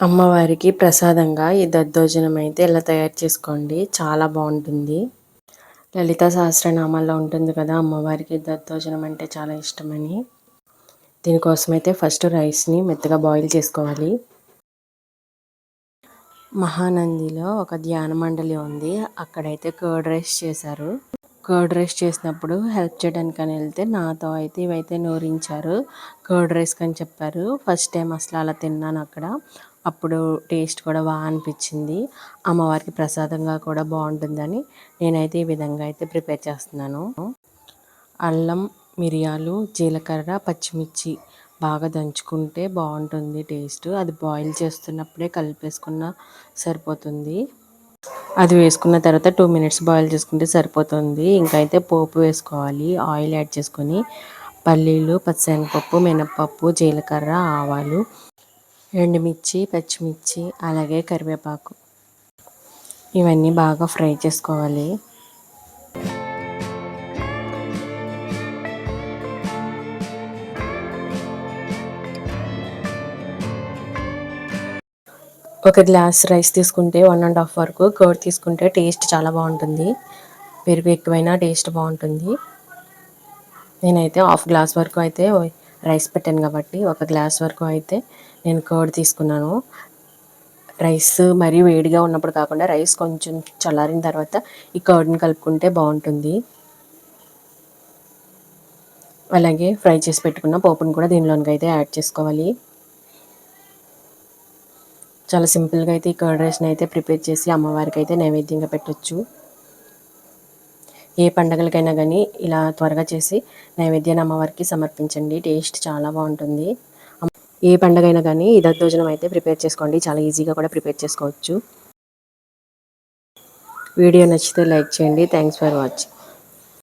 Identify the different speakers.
Speaker 1: అమ్మవారికి ప్రసాదంగా ఈ దద్దోజనం అయితే ఇలా తయారు చేసుకోండి. చాలా బాగుంటుంది. లలిత సహస్రనామాల్లో ఉంటుంది కదా అమ్మవారికి దద్దోజనం అంటే చాలా ఇష్టమని. దీనికోసం అయితే ఫస్ట్ రైస్ని మెత్తగా బాయిల్ చేసుకోవాలి. మహానందిలో ఒక ధ్యాన మండలి ఉంది. అక్కడైతే కర్డ్ రైస్ చేశారు. కర్డ్ రైస్ చేసినప్పుడు హెల్ప్ చేయడానికి అని వెళ్తే నాతో అయితే ఇవైతే నూరించారు. కర్డ్ రైస్ అని చెప్పారు. ఫస్ట్ టైం అసలు అలా తిన్నాను అక్కడ. అప్పుడు టేస్ట్ కూడా బాగా అనిపించింది. అమ్మవారికి ప్రసాదంగా కూడా బాగుంటుందని నేనైతే ఈ విధంగా అయితే ప్రిపేర్ చేస్తున్నాను. అల్లం మిరియాలు జీలకర్ర పచ్చిమిర్చి బాగా దంచుకుంటే బాగుంటుంది టేస్ట్. అది బాయిల్ చేస్తున్నప్పుడే కలిపేసుకున్న సరిపోతుంది. అది వేసుకున్న తర్వాత టూ మినిట్స్ బాయిల్ చేసుకుంటే సరిపోతుంది. ఇంకైతే పోపు వేసుకోవాలి. ఆయిల్ యాడ్ చేసుకొని పల్లీలు పచ్చనిపప్పు మినప్పప్పు జీలకర్ర ఆవాలు ఎండుమిర్చి పచ్చిమిర్చి అలాగే కరివేపాకు. ఇవన్నీ బాగా ఫ్రై చేసుకోవాలి. ఒక గ్లాస్ రైస్ తీసుకుంటే వన్ అండ్ హాఫ్ వరకు కర్డ్ తీసుకుంటే టేస్ట్ చాలా బాగుంటుంది. పెరుగు ఎక్కువైనా టేస్ట్ బాగుంటుంది. నేనైతే హాఫ్ గ్లాస్ వరకు అయితే రైస్ పెట్టాను కాబట్టి ఒక గ్లాస్ వరకు అయితే నేను కర్డ్ తీసుకున్నాను. రైస్ మరీ వేడిగా ఉన్నప్పుడు కాకుండా రైస్ కొంచెం చల్లారిన తర్వాత ఈ కర్డ్ని కలుపుకుంటే బాగుంటుంది. అలాగే ఫ్రై చేసి పెట్టుకున్న పోపును కూడా దీనిలోనికి అయితే యాడ్ చేసుకోవాలి. చాలా సింపుల్గా అయితే ఈ కర్డ్ రైస్ని అయితే ప్రిపేర్ చేసి అమ్మవారికి అయితే నైవేద్యంగా పెట్టచ్చు. ఏ పండగలకైనా కానీ ఇలా త్వరగా చేసి నైవేద్యాన్ని అమ్మవారికి సమర్పించండి. టేస్ట్ చాలా బాగుంటుంది. ఏ పండగైనా కానీ ఈ దద్దోజనం అయితే ప్రిపేర్ చేసుకోండి. చాలా ఈజీగా కూడా ప్రిపేర్ చేసుకోవచ్చు. వీడియో నచ్చితే లైక్ చేయండి. Thanks for watching.